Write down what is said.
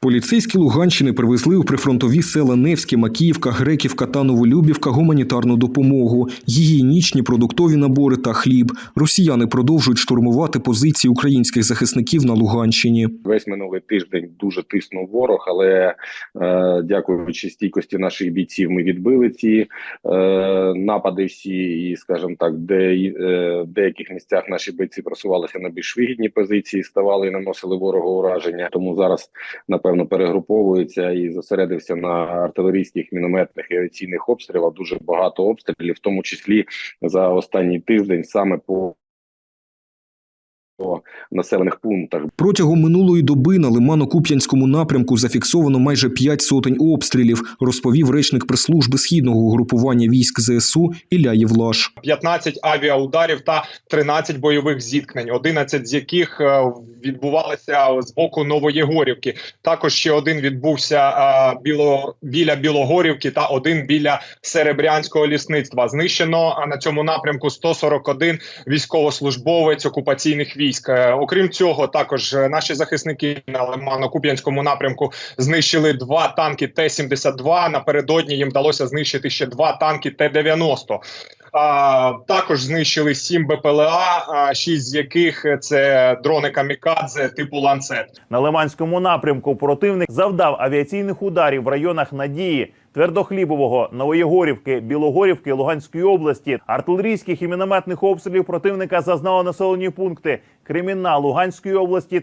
Поліцейські Луганщини привезли у прифронтові села Невське, Макіївка, Греківка та Новолюбівка гуманітарну допомогу, гігієнічні продуктові набори та хліб. Росіяни продовжують штурмувати позиції українських захисників на Луганщині. Весь минулий тиждень дуже тиснув ворог, але е, дякуючи стійкості наших бійців, ми відбили ці е, напади всі, і скажімо так, де е, в деяких місцях наші бойці просувалися на більш вигідні позиції, ставали і наносили ворогу ураження. Тому зараз напевно перегруповується і зосередився на артилерійських, мінометних і авіаційних обстрілах. Дуже багато обстрілів, в тому числі за останній тиждень, саме по населених пунктах Протягом минулої доби на Лимано-Куп'янському напрямку зафіксовано майже п'ять сотень обстрілів, розповів речник прес-служби східного угрупування військ ЗСУ Ілля Євлаш. 15 авіаударів та 13 бойових зіткнень, 11 з яких е, відбувалися з боку Новоєгорівки. Також ще один відбувся е, біло, біля Білогорівки та один біля Серебрянського лісництва. Знищено е, на цьому напрямку 141 військовослужбовець окупаційних військ. Е, Окрім цього, також е, наші захисники на Лимано-Куп'янському напрямку знищили два танки Т-72. Напередодні їм вдалося знищити ще два танки Т-90. А, також знищили сім БПЛА, шість з яких це дрони камікадзе типу ланцет. На Лиманському напрямку противник завдав авіаційних ударів в районах Надії, Твердохлібового, Новоєгорівки, Білогорівки, Луганської області. Артилерійських і мінометних обстрілів противника зазнало населені пункти Кремінна Луганської області